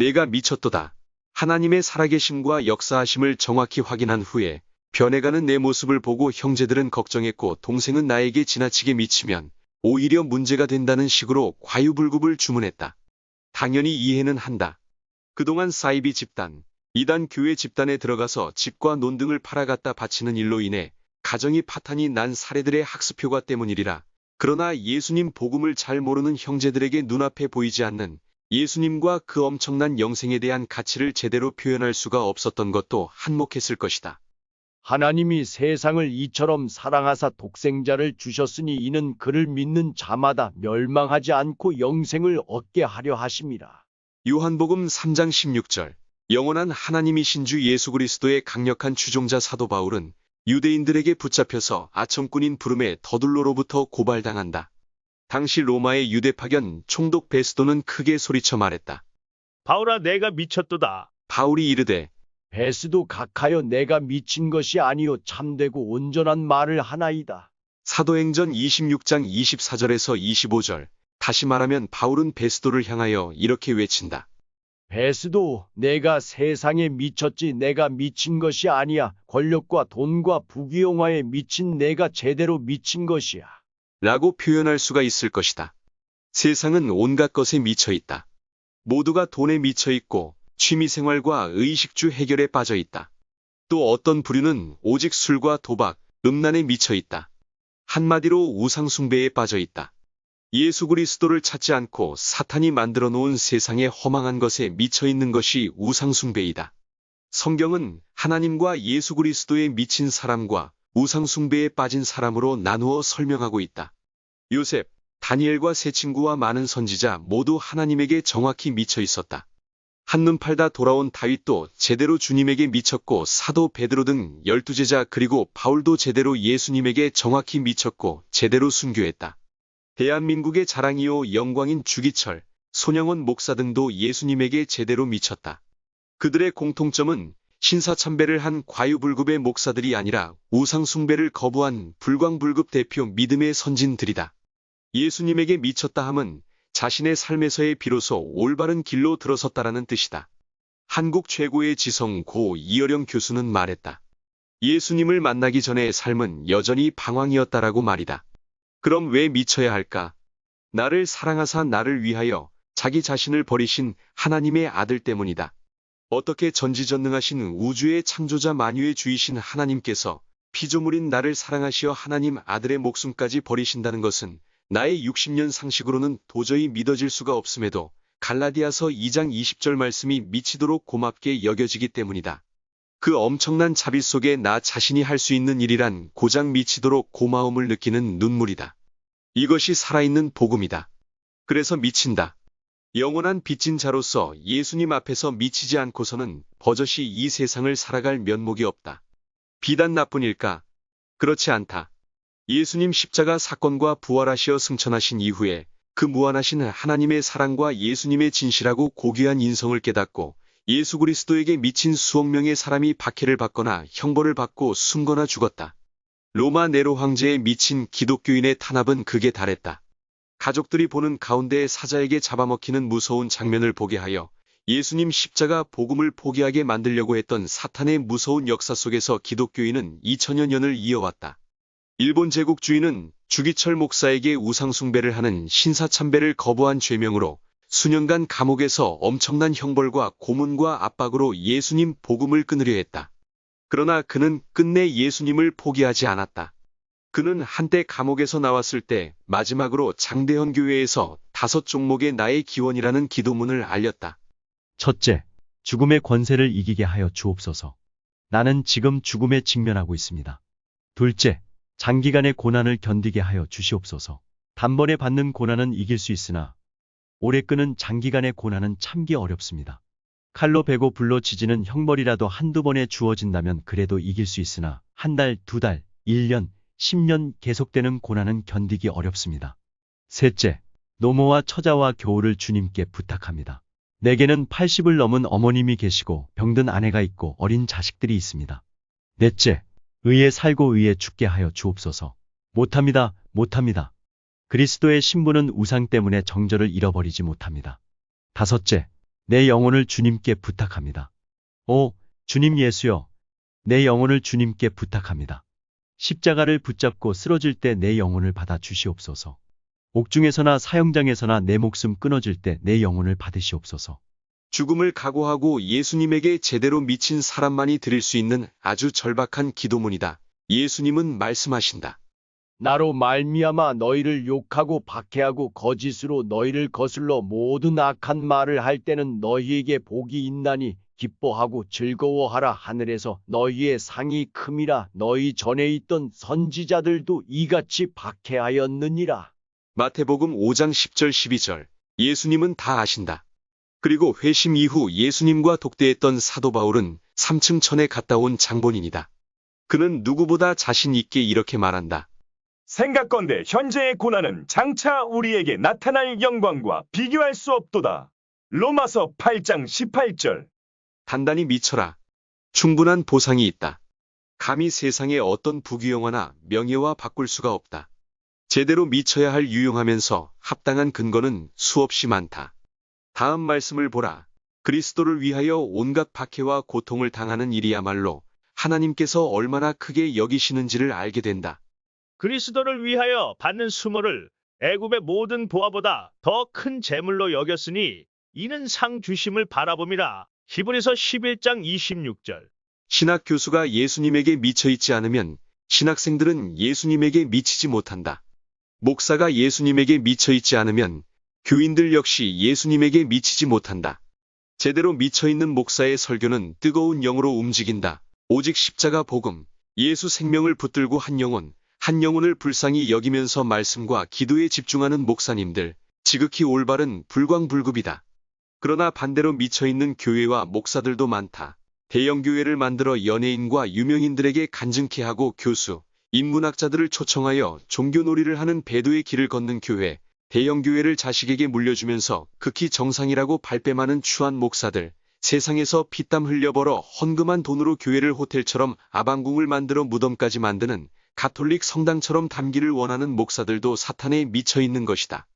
내가 미쳤도다. 하나님의 살아계심과 역사하심을 정확히 확인한 후에 변해가는 내 모습을 보고 형제들은 걱정했고 동생은 나에게 지나치게 미치면 오히려 문제가 된다는 식으로 과유불급을 주문했다. 당연히 이해는 한다. 그동안 사이비 집단, 이단 교회 집단에 들어가서 집과 논 등을 팔아갔다 바치는 일로 인해 가정이 파탄이 난 사례들의 학습 효과 때문이리라. 그러나 예수님 복음을 잘 모르는 형제들에게 눈앞에 보이지 않는 예수님과 그 엄청난 영생에 대한 가치를 제대로 표현할 수가 없었던 것도 한몫했을 것이다. 하나님이 세상을 이처럼 사랑하사 독생자를 주셨으니 이는 그를 믿는 자마다 멸망하지 않고 영생을 얻게 하려 하심이라. 요한복음 3장 16절 영원한 하나님이신 주 예수 그리스도의 강력한 추종자 사도 바울은 유대인들에게 붙잡혀서 아청꾼인 부름의 더둘로로부터 고발당한다. 당시 로마의 유대 파견 총독 베스도는 크게 소리쳐 말했다. 바울아 내가 미쳤도다. 바울이 이르되 베스도 각하여 내가 미친 것이 아니요 참되고 온전한 말을 하나이다. 사도행전 26장 24절에서 25절 다시 말하면 바울은 베스도를 향하여 이렇게 외친다. 베스도 내가 세상에 미쳤지 내가 미친 것이 아니야. 권력과 돈과 부귀영화에 미친 내가 제대로 미친 것이야. 라고 표현할 수가 있을 것이다. 세상은 온갖 것에 미쳐 있다. 모두가 돈에 미쳐 있고 취미생활과 의식주 해결에 빠져 있다. 또 어떤 부류는 오직 술과 도박, 음란에 미쳐 있다. 한마디로 우상숭배에 빠져 있다. 예수 그리스도를 찾지 않고 사탄이 만들어 놓은 세상의 허망한 것에 미쳐 있는 것이 우상숭배이다. 성경은 하나님과 예수 그리스도에 미친 사람과 우상숭배에 빠진 사람으로 나누어 설명하고 있다. 요셉, 다니엘과 세 친구와 많은 선지자 모두 하나님에게 정확히 미쳐 있었다. 한눈 팔다 돌아온 다윗도 제대로 주님에게 미쳤고 사도 베드로 등 열두 제자 그리고 바울도 제대로 예수님에게 정확히 미쳤고 제대로 순교했다. 대한민국의 자랑이요 영광인 주기철, 손영원 목사 등도 예수님에게 제대로 미쳤다. 그들의 공통점은 신사참배를 한 과유불급의 목사들이 아니라 우상숭배를 거부한 불광불급 대표 믿음의 선진들이다. 예수님에게 미쳤다 함은 자신의 삶에서의 비로소 올바른 길로 들어섰다라는 뜻이다. 한국 최고의 지성 고 이어령 교수는 말했다. 예수님을 만나기 전의 삶은 여전히 방황이었다라고 말이다. 그럼 왜 미쳐야 할까? 나를 사랑하사 나를 위하여 자기 자신을 버리신 하나님의 아들 때문이다. 어떻게 전지전능하신 우주의 창조자 만유의 주이신 하나님께서 피조물인 나를 사랑하시어 하나님 아들의 목숨까지 버리신다는 것은 나의 60년 상식으로는 도저히 믿어질 수가 없음에도 갈라디아서 2장 20절 말씀이 미치도록 고맙게 여겨지기 때문이다. 그 엄청난 자비 속에 나 자신이 할 수 있는 일이란 고장 미치도록 고마움을 느끼는 눈물이다. 이것이 살아있는 복음이다. 그래서 미친다. 영원한 빚진 자로서 예수님 앞에서 미치지 않고서는 버젓이 이 세상을 살아갈 면목이 없다. 비단 나뿐일까? 그렇지 않다. 예수님 십자가 사건과 부활하시어 승천하신 이후에 그 무한하신 하나님의 사랑과 예수님의 진실하고 고귀한 인성을 깨닫고 예수 그리스도에게 미친 수억 명의 사람이 박해를 받거나 형벌을 받고 숨거나 죽었다. 로마 네로 황제에 미친 기독교인의 탄압은 극에 달했다. 가족들이 보는 가운데 사자에게 잡아먹히는 무서운 장면을 보게 하여 예수님 십자가 복음을 포기하게 만들려고 했던 사탄의 무서운 역사 속에서 기독교인은 2000여 년을 이어왔다. 일본 제국주의는 주기철 목사에게 우상숭배를 하는 신사참배를 거부한 죄명으로 수년간 감옥에서 엄청난 형벌과 고문과 압박으로 예수님 복음을 끊으려 했다. 그러나 그는 끝내 예수님을 포기하지 않았다. 그는 한때 감옥에서 나왔을 때 마지막으로 장대현 교회에서 다섯 종목의 나의 기원이라는 기도문을 알렸다. 첫째, 죽음의 권세를 이기게 하여 주옵소서. 나는 지금 죽음에 직면하고 있습니다. 둘째, 장기간의 고난을 견디게 하여 주시옵소서. 단번에 받는 고난은 이길 수 있으나 오래 끄는 장기간의 고난은 참기 어렵습니다. 칼로 베고 불로 지지는 형벌이라도 한두 번에 주어진다면 그래도 이길 수 있으나 한 달, 두 달, 1년, 10년 계속되는 고난은 견디기 어렵습니다. 셋째, 노모와 처자와 교우를 주님께 부탁합니다. 내게는 80을 넘은 어머님이 계시고 병든 아내가 있고 어린 자식들이 있습니다. 넷째, 의에 살고 의에 죽게 하여 주옵소서. 못합니다, 못합니다. 그리스도의 신부는 우상 때문에 정절을 잃어버리지 못합니다. 다섯째, 내 영혼을 주님께 부탁합니다. 오, 주님 예수여. 내 영혼을 주님께 부탁합니다. 십자가를 붙잡고 쓰러질 때 내 영혼을 받아 주시옵소서. 옥중에서나 사형장에서나 내 목숨 끊어질 때 내 영혼을 받으시옵소서. 죽음을 각오하고 예수님에게 제대로 미친 사람만이 드릴 수 있는 아주 절박한 기도문이다. 예수님은 말씀하신다. 나로 말미암아 너희를 욕하고 박해하고 거짓으로 너희를 거슬러 모든 악한 말을 할 때는 너희에게 복이 있나니 기뻐하고 즐거워하라 하늘에서 너희의 상이 큼이라 너희 전에 있던 선지자들도 이같이 박해하였느니라. 마태복음 5장 10절 12절. 예수님은 다 아신다. 그리고 회심 이후 예수님과 독대했던 사도 바울은 3층 천에 갔다 온 장본인이다. 그는 누구보다 자신 있게 이렇게 말한다. 생각건대 현재의 고난은 장차 우리에게 나타날 영광과 비교할 수 없도다. 로마서 8장 18절. 단단히 미쳐라. 충분한 보상이 있다. 감히 세상의 어떤 부귀영화나 명예와 바꿀 수가 없다. 제대로 미쳐야 할 유용하면서 합당한 근거는 수없이 많다. 다음 말씀을 보라. 그리스도를 위하여 온갖 박해와 고통을 당하는 일이야말로 하나님께서 얼마나 크게 여기시는지를 알게 된다. 그리스도를 위하여 받는 수모를 애굽의 모든 보화보다 더 큰 재물로 여겼으니 이는 상 주심을 바라봄이라. 히브리서 11장 26절. 신학 교수가 예수님에게 미쳐 있지 않으면 신학생들은 예수님에게 미치지 못한다. 목사가 예수님에게 미쳐 있지 않으면 교인들 역시 예수님에게 미치지 못한다. 제대로 미쳐 있는 목사의 설교는 뜨거운 영으로 움직인다. 오직 십자가 복음, 예수 생명을 붙들고 한 영혼, 한 영혼을 불쌍히 여기면서 말씀과 기도에 집중하는 목사님들, 지극히 올바른 불광불급이다. 그러나 반대로 미쳐 있는 교회와 목사들도 많다. 대형 교회를 만들어 연예인과 유명인들에게 간증케 하고 교수, 인문학자들을 초청하여 종교놀이를 하는 배도의 길을 걷는 교회, 대형 교회를 자식에게 물려주면서 극히 정상이라고 발뺌하는 추한 목사들, 세상에서 피땀 흘려 벌어 헌금한 돈으로 교회를 호텔처럼 아방궁을 만들어 무덤까지 만드는 가톨릭 성당처럼 담기를 원하는 목사들도 사탄에 미쳐 있는 것이다.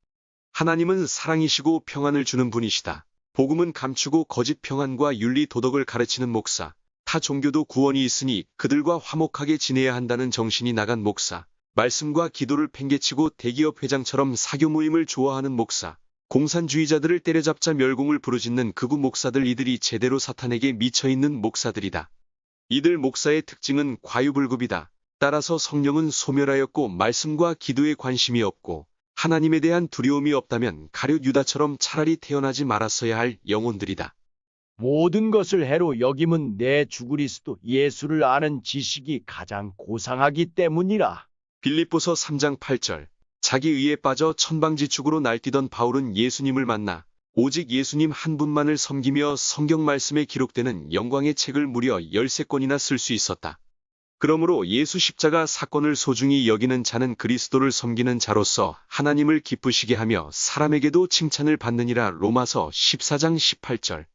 하나님은 사랑이시고 평안을 주는 분이시다. 복음은 감추고 거짓 평안과 윤리 도덕을 가르치는 목사, 타 종교도 구원이 있으니 그들과 화목하게 지내야 한다는 정신이 나간 목사, 말씀과 기도를 팽개치고 대기업 회장처럼 사교 모임을 좋아하는 목사, 공산주의자들을 때려잡자 멸공을 부르짖는 극우 목사들 이들이 제대로 사탄에게 미쳐있는 목사들이다. 이들 목사의 특징은 과유불급이다. 따라서 성령은 소멸하였고 말씀과 기도에 관심이 없고 하나님에 대한 두려움이 없다면 가룟 유다처럼 차라리 태어나지 말았어야 할 영혼들이다. 모든 것을 해로 여김은 내 주그리스도 예수를 아는 지식이 가장 고상하기 때문이라. 빌립보서 3장 8절 자기 의에 빠져 천방지축으로 날뛰던 바울은 예수님을 만나 오직 예수님 한 분만을 섬기며 성경 말씀에 기록되는 영광의 책을 무려 13권이나 쓸 수 있었다. 그러므로 예수 십자가 사건을 소중히 여기는 자는 그리스도를 섬기는 자로서 하나님을 기쁘시게 하며 사람에게도 칭찬을 받느니라 로마서 14장 18절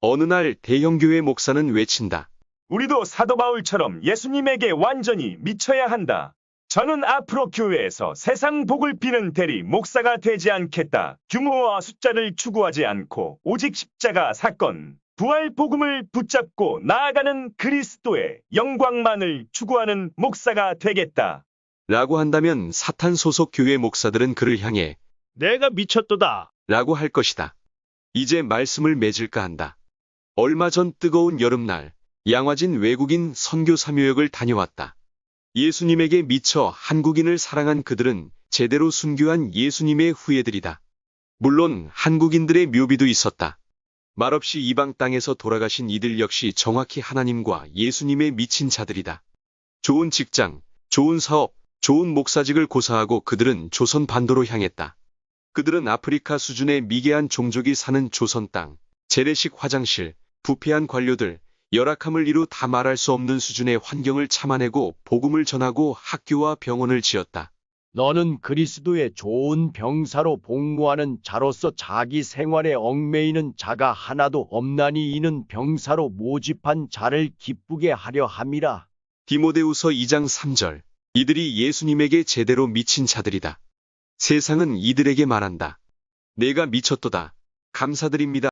어느 날 대형교회 목사는 외친다. 우리도 사도 바울처럼 예수님에게 완전히 미쳐야 한다. 저는 앞으로 교회에서 세상 복을 비는 대리 목사가 되지 않겠다. 규모와 숫자를 추구하지 않고 오직 십자가 사건, 부활 복음을 붙잡고 나아가는 그리스도의 영광만을 추구하는 목사가 되겠다. 라고 한다면 사탄 소속 교회 목사들은 그를 향해 내가 미쳤도다. 라고 할 것이다. 이제 말씀을 맺을까 한다. 얼마 전 뜨거운 여름날 양화진 외국인 선교 사묘역을 다녀왔다. 예수님에게 미쳐 한국인을 사랑한 그들은 제대로 순교한 예수님의 후예들이다. 물론 한국인들의 묘비도 있었다. 말없이 이방 땅에서 돌아가신 이들 역시 정확히 하나님과 예수님에 미친 자들이다. 좋은 직장, 좋은 사업, 좋은 목사직을 고사하고 그들은 조선 반도로 향했다. 그들은 아프리카 수준의 미개한 종족이 사는 조선 땅, 재래식 화장실, 부패한 관료들, 열악함을 이루 다 말할 수 없는 수준의 환경을 참아내고 복음을 전하고 학교와 병원을 지었다. 너는 그리스도의 좋은 병사로 복무하는 자로서 자기 생활에 얽매이는 자가 하나도 없나니 이는 병사로 모집한 자를 기쁘게 하려 함이라. 디모데우서 2장 3절. 이들이 예수님에게 제대로 미친 자들이다. 세상은 이들에게 말한다. 내가 미쳤도다. 감사드립니다.